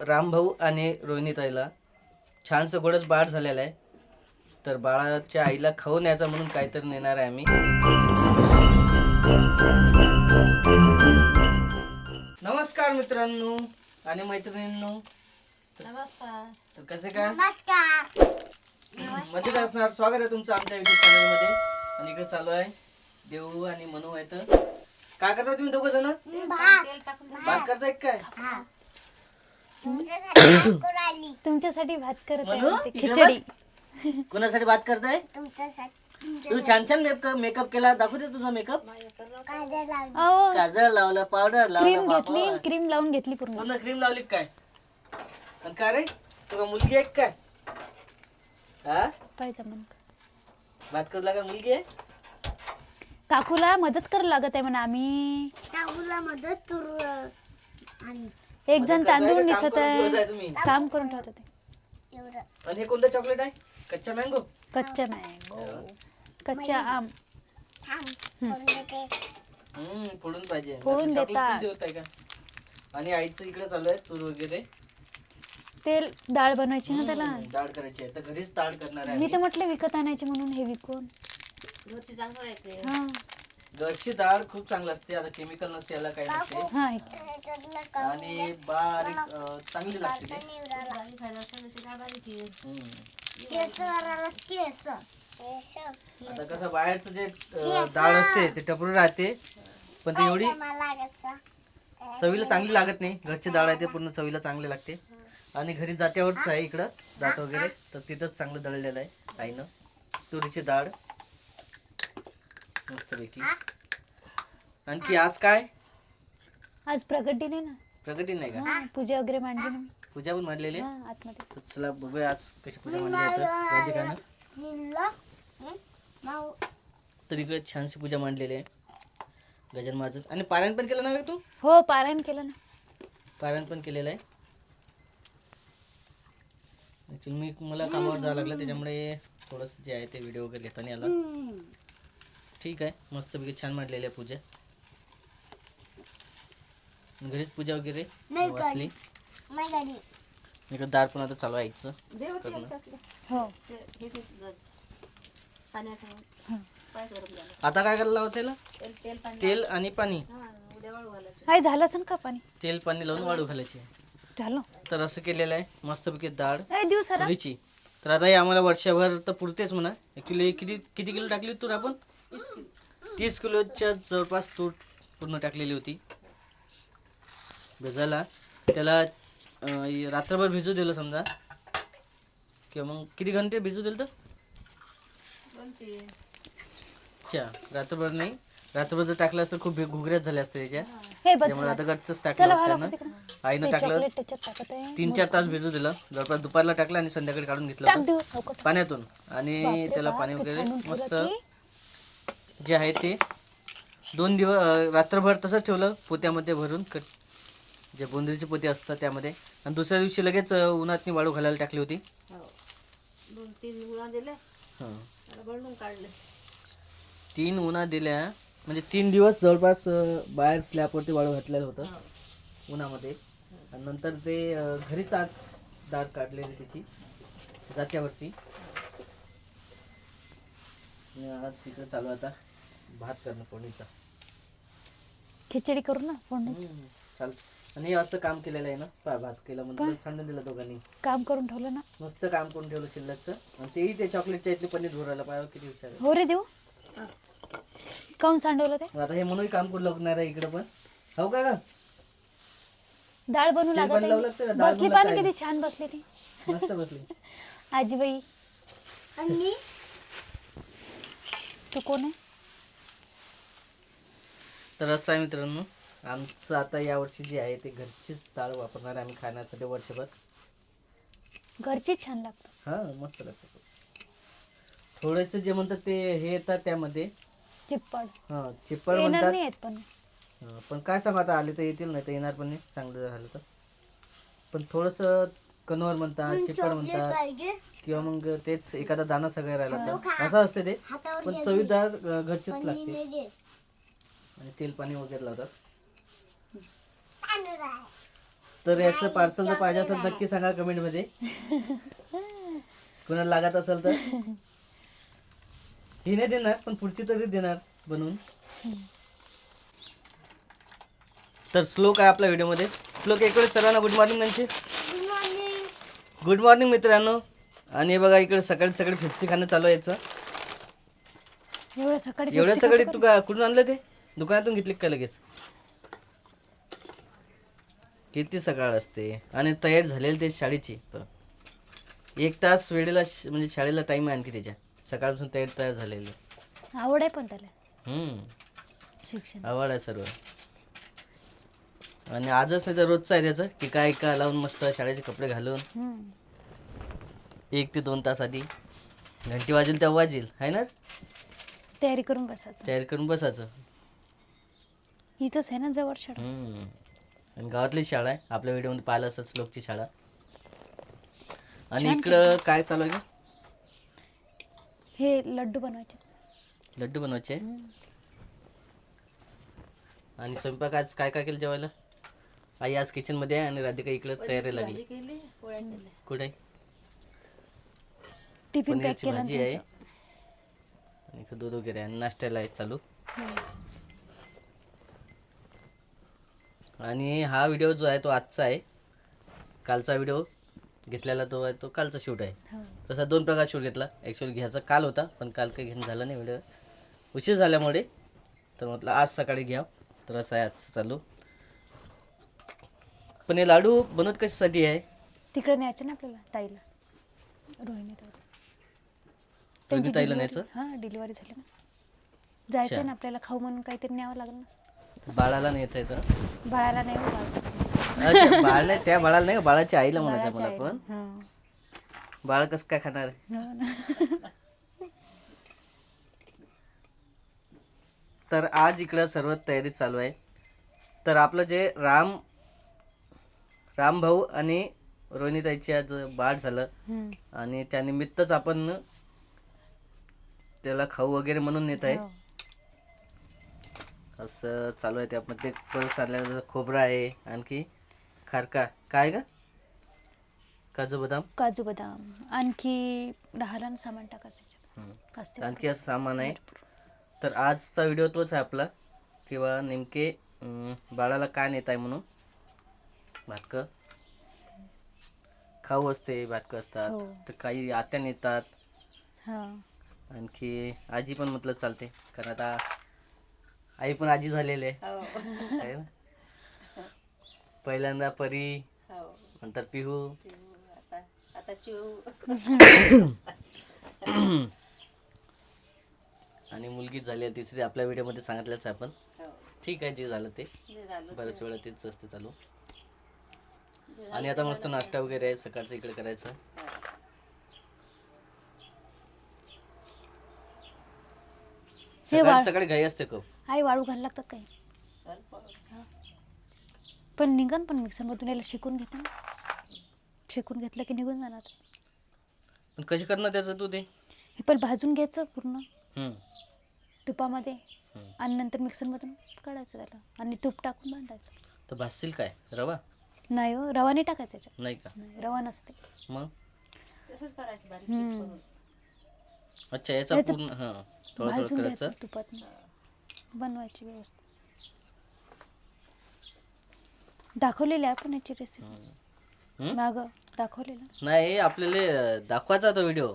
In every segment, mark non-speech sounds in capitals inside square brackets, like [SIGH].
रामभाऊ आणि रोहिणीताईला छानसं गोडच बाळ झालेलं आहे. तर बाळाच्या आईला खाऊ न्यायचा म्हणून काहीतरी नेणार आहे आम्ही. नमस्कार मित्रांनो आणि मैत्रिणींनो. नमस्कार. तर कसे काय? नमस्कार. मजेत असणार. स्वागत आहे तुमचं आमच्या युट्यूब चॅनलमध्ये. आणि इकडे चालू आहे. देऊ आणि मनू आहे तर. काय करताय तुम्ही दोघं जण? भात. करताय काय? हा. [COUGHS] तुमच्यासाठी भात करत आहे म्हणू? म्हणते, इकडे खिचडी. कोणासाठी बात करताय? तुमच्यासाठी तू छान छान मेकअप मेकअप केला. दाखवू दे तुझा मेकअप अहो. काजळ लावलं पावडर क्रीम लावलं घेतली. क्रीम लावून घेतली पूर्ण. पूर्ण क्रीम लावली का काय? आणि काय रे? तुला मुलगी आहे का काय? हा? पाहिजे मग. बात करू लागा मुलगी आहे? काकूला मदत करू लागत आहे म्हणा आम्ही. टाकूला मदत करू आणि एक जण तांदूळ दिसत आहे. काम करून ठेवत होते. एवढं. आणि हे कोणतं चॉकलेट आहे? कच्चा मँगो कच्च्या मँगो कच्च्या आम. थांब देते. हम्म फोडून पाहिजे. फोडून chocolate देतात. पण देत आहे का? आणि आईचं इकडे चालू आहे तूर वगैरे. तेल डाळ बनवायची ना त्याला? हम्म, डाळ करायची आहे. तर घरीच डाळ करणार आहे मी तर. म्हटलं विकत आणायची म्हणून हे विकून. घरची चांगलं राहते हा. घरची डाळ खूप चांगलं असते. आता केमिकल नसते याला काही नसते. हा आणि बारीक अं, चांगली लागते ते. खायला डाळ बारीक आहे. हम्म. आता कसं बाहेरचं जे अं, डाळ असते ते टपरू राहते. पण ती एवढी चवीला चांगली लागत नाही. घरची डाळ आहे ते पूर्ण चवीला चांगली लागते. आणि घरी जात्यावरच आहे इकडं जात वगैरे. तर तिथंच चांगलं दळलेलं आहे आईनं. तुरीची डाळ. मस्तपैकी. आणखी आज काय? आज प्रगती नाही ना. प्रगती नाही का? हा, पूजा वगैरे मांडली ना मी. पूजा पण मांडलेली आहे? हा, आतमध्ये. तर चला बघूया आज कशी पूजा मांडली हं? माऊ. तर इकडे छानशी पूजा मांडलेली आहे. गजान माझंच आणि पारायण पण केलं ना ग तू? हो पारायण केलं ना. पारायण पण केलेलं आहे. मी मला कामावर जावं लागलं त्याच्यामुळे थोडंसं जे आहे ते व्हिडिओ वगैरे घेता नाही आला ठीक आहे. मस्तपैकी छान मांडलेली आहे पूजा. घरीच पूजा वगैरे? नाही वाचली नाही गाडी इकडे दार पण आता चालू आहे. हो. ते- ते झालं. आता काय करायला लावायचं? तेल आणि पाणी. हा काय झालंच ना का पाणी? तेल पाणी लावून वाळू घालायची. झालं. तर असं केलेलं आहे. मस्तपैकी डाळ सर तुरीची तर आता हे आम्हाला वर्षभर तर पुरतेच म्हणा. किती किती किलो टाकली तूर आपण? तीस किलोच्या जवळपास तूर पूर्ण टाकलेली होती. भिजायला. त्याला रात्रभर भिजू दिलं समजा. किंवा मग किती घंटे भिजू दिलं तर? अच्छा रात्रभर नाही. रात्रभर जर टाकलं असतं खूप घुगऱ्याच झाल्या असत्या त्याच्या. हे. त्यामुळे आता गटच चला टाकलं आईनं टाकलं. तीन चार तास भिजू दिलं. जवळपास दुपारला टाकलं आणि संध्याकाळी काढून घेतलं. पाण्यातून. आणि त्याला पाणी वगैरे मस्त. जे आहे ते दोन दिवस रात्रभर तसंच ठेवलं पोत्यामध्ये भरून कट जे बोंदरीचे पोते असतात त्यामध्ये. आणि दुसऱ्या दिवशी लगेच उन्हातनी वाळू घालायला टाकली होती. हो. दोन तीन गुळा दिले हं. आता बळून काढले. तीन उन्हा दिल्या म्हणजे तीन दिवस जवळपास बाहेर स्लॅबवरती वाळू घातलेलं होतं उन्हामध्ये. आणि नंतर ते घरीच आज दार काढलेली त्याची जात्यावरती. आणि आज इकडे चालू आता. भात करणं फोडणीचा. खिचडी करू ना फोडणीची? हम्म, चाल आणि हे असं काम केलेलं आहे ना पहा भात केलं म्हणजे सांडून दिलं दोघांनी. काम करून ठेवलं ना? मस्त काम करून ठेवलं शिल्लकचं. आणि तेही ते चॉकलेटच्या इथले पनीर धुरायला पाहिजे किती हुशार आहे. हो रे देऊ. काऊन सांडवलं ते? मग आता हे म्हणून काम करू लागणार आहे इकडं पण. हो का ग? डाळ बनवू लागत पण डाळ बसली आहे. किती छान बसली ती. मस्त बसली. [LAUGHS] आजीबाई. आणि मी? तू कोण आहे? तर असं आहे मित्रांनो आमचं आता यावर्षी जे आहे ते घरचीच डाळ वापरणार आहे आम्ही खाण्यासाठी वर्षभर. घरचीच छान लागतं हा मस्त लागतं थोडेसे जे म्हणतात ते हे येतात त्यामध्ये. चिप्पड हा चिप्पड येणार म्हणतात. नाही येत पण. हा, पण काय सांग आता आले तर येतील नाही तर येणार पण नाही चांगलं झालं तर. पण थोडस कनवर म्हणतात चिप्पड म्हणतात पाहिजे किंवा मग तेच एखादा दाना सगळं राहिला तर. असं असते ते. पण. चवीदार अं, घरचीच पण लागते. आणि तेल पाणी वगैरे लावतात. तर याचं पार्सल जर पाहिजे असेल नक्की सांगा कमेंटमध्ये कोणाला लागत असेल तर. ही नाही देणार पण पुढची तरी देणार बनवून. तर श्लोक आहे आपल्या व्हिडिओमध्ये. श्लोक एक वेळेस सर्वांना गुड मॉर्निंग म्हणजे गुड मॉर्निंग गुड मॉर्निंग मित्रांनो. आणि हे बघा इकडे सकाळी सकाळी फेप्सी खाणं चालू आहे याचं. एवढं सकाळी एवढ्या सकाळी खातो तू का कुठून आणलं ते? दुकानातून घेतली का लगेच? किती सकाळ असते. आणि तयार झालेली ते शाळेची. एक तास वेळेला म्हणजे शाळेला टाइम आहे आणखी त्याच्या. सकाळपासून तयार तयार झालेली? आवड आहे पण त्याला. हम्म. शिक्षण. आवड आहे सर्व. आणि आजच नाही तर रोजचं आहे त्याचं की काय का लावून मस्त शाळेचे कपडे घालून. हम्म. एक ते दोन तास आधी. घंटी वाजेल तेव्हा वाजेल. आहे ना? तयारी करून बसायचं. तयार करून बसायचं. इथंच आहे ना जवळ शाळा. हम्म. आणि गावातली शाळा आहे. आपल्या व्हिडिओमध्ये पाहिलं असंच लोकची शाळा. आणि इकडं काय चालू आहे गं? हे लड्डू बनवायचे. लड्डू बनवायचे. आणि स्वयंपाक आज काय काय केलं जेवायला? आई आज किचनमध्ये आहे आणि राधिका इकडे तयारी लागली. कुठे? टिफिन पॅक पनीरची केला भाजी आहे. आणि इकडं दूध वगैरे आहे. आणि नाश्त्याला आहे चालू. आणि हा व्हिडिओ जो आहे तो आजचा आहे. कालचा व्हिडिओ घेतलेला तो आहे तो कालचा शूट आहे. हो. तसा दोन प्रकार शूट घेतला. ॲक्च्युअली घ्यायचा काल होता पण काल काही घेणं झालं नाही. व्हिडिओ उशीर झाल्यामुळे तर म्हटलं आज सकाळी घ्या. तर असं आहे आजचं चालू. पण हे लाडू बनवत कशासाठी आहे? तिकडे न्यायचं ना आपल्याला ताईला. रोहिणी ताई. रोहिणी ताईला न्यायचं? हां डिलिव्हरी झाली ना. जायचं ना आपल्याला खाऊ म्हणून काहीतरी न्यावं लागेल ना. बाळाला नाही येत बाळाला नाही हो बाळ अच्छा बाळ नाही त्या बाळाला नाही बाळाच्या आईला म्हणायचं मला पण. बाळ कसं काय खाणार? हां. हो ना. तर आज इकडं सर्व तयारी चालू आहे तर आपलं जे राम राम भाऊ आणि रोहिणीताईची आज बाळ झालं हम्म. आणि त्यानिमित्तच आपण त्याला खाऊ वगैरे म्हणून नेत आहे हो. असं चालू आहे त्यामध्ये पळस आणलेलं खोबरं आहे आणखी खारका. काय का काजू बदाम? काजू बदाम. आणखी लहान सामान टाकायचं आणखी असं सामान आहे. तर आजचा व्हिडिओ तोच आहे आपला. किंवा नेमके बाळाला काय नेत आहे म्हणून. भातकं. खाऊ असते भातकं असतात. हो. तर काही आत्या नेतात. आणखी आजी पण म्हटलं चालते. कारण आता आई पण आजी झालेली. आहे हो ना? पहिल्यांदा परी हो. नंतर पिहू. आणि मुलगी झाली तिसरी. आपल्या व्हिडिओमध्ये सांगितलंच आपण. हो. ठीक आहे जे झालं ते. बऱ्याच वेळा तेच असते चालू. आणि आता मस्त नाश्ता वगैरे आहे. सकाळचं इकडे करायचं. वाळ सकाळी घाई असते आई वाळू घालायला लागतात काही. पण निघन पण मिक्सरमधून याला शिकून घेते ना. शिकून घेतलं की निघून जाणार. पण कशी करणार त्याचं तू ते? हे पण भाजून घ्यायचं पूर्ण. हम्म, तुपामध्ये. हम्म. आणि नंतर मिक्सरमधून काढायचं त्याला. आणि तूप टाकून बांधायचं. तर भाजशील काय? रवा? नाही हो रवा नाही टाकायचा याच्यात. नाही का? नाही, रवा नसते. मग? तसंच करायचं बारीक हम्म. अच्छा याचा याचं पूर्ण हां थोडं भाजून थोडं घ्यायचं करायचं तुपात बनवायची व्यवस्था दाखवलेली आहे पण याची रेसिपी हम्म? माग दाखवलेलं. नाही आपल्याला अं, दाखवायचा तो व्हिडिओ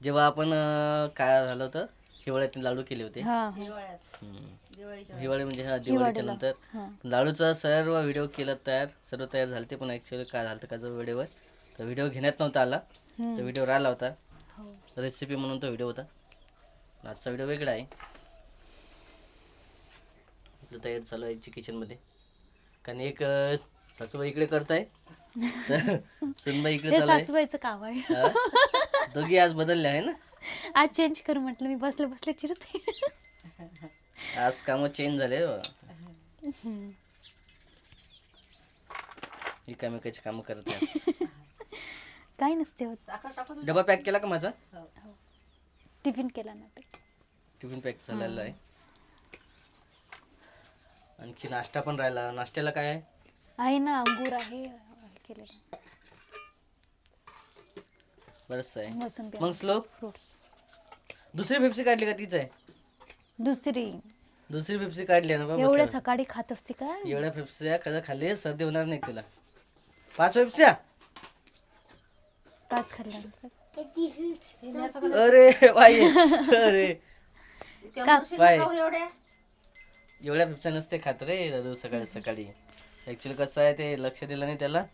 जेव्हा आपण अं, काय झालं होतं? हिवाळ्यात लाडू केले होते. हा हा. दिवाळ्यात हम्म. दिवाळीच्या हिवाळी म्हणजे हा दिवाळीच्या हिवाळीला. नंतर. हा. लाडूचा सर्व व्हिडिओ केला तयार सर्व तयार झालते पण ॲक्च्युअली काय झालं का जो व्हिडिओवर तर व्हिडिओ घेण्यात नव्हता आला. हम्म. तो व्हिडिओ राहिला होता. रेसिपी म्हणून तो व्हिडिओ होता. आजचा व्हिडिओ वेगळा आहे. आपलं तयार चालू आहे किचनमध्ये कारण एक सासूबाई इकडे करताय. [LAUGHS] सुनबाई इकडे हे चालू आहे. सासूबाईचं काम आहे. हा? दोघी आज बदलले आहे ना? आज चेंज करू म्हटलं मी बसले बसले चिरते. आज कामं चेंज झाले. हम्म. एकामेकाची कामं करत आहे [LAUGHS] काही नसते होत. डबा पॅक केला का माझा? हो. टिफिन केला ना ते. टिफिन पॅक झालेला आहे. आणखी नाश्ता पण राहिला. नाश्त्याला काय आहे? आहे ना अंगूर आहे हे केलेलं. बरंच आहे. मोसंबी मग फ्रुट्स. दुसरी पेप्सी काढली का तीच आहे? दुसरी. दुसरी पेप्सी काढली आहे ना बाबा एवढ्या बसल्यावर. सकाळी खात असते का? एवढ्या पेप्स्या कदा खाल्ली सर्दी होणार नाही तुला. पाच पेप्स्या पाच खाल्ल्यानंतर. अरे बाई. अरे. एवढ्या? पेप्स्या नसते खात रे दादू सकाळी सकाळी. ऍक्च्युली कसं आहे ते लक्ष दिलं नाही त्याला.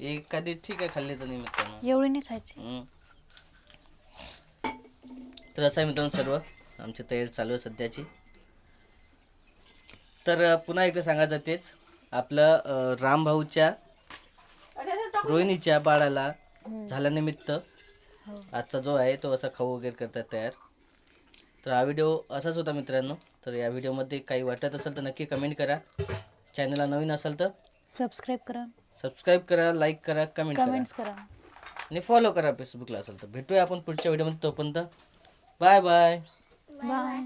एखादी ठीक आहे खाल्ली तर निमित्तानं एवढी नाही खायची. हम्म. तर असं आहे मित्रांनो सर्व. आमची तयारी चालू आहे सध्याची. तर अं, पुन्हा एकदा सांगायचं तेच. आपलं अं, रामभाऊच्या. रोहिणीच्या बाळाला. झाल्यानिमित्त हो. आजचा जो आहे तो असा खाऊ वगैरे करतात तयार. तर हा व्हिडिओ असाच होता मित्रांनो. तर या व्हिडिओमध्ये काही वाटत असेल तर नक्की कमेंट करा. चॅनलला नवीन असाल तर सबस्क्राईब करा. सबस्क्राईब करा लाईक करा कमेंट करा. कमेंट्स करा. आणि फॉलो करा फेसबुकला असेल तर. भेटूया आपण पुढच्या व्हिडिओमध्ये तोपर्यंत. Bye bye bye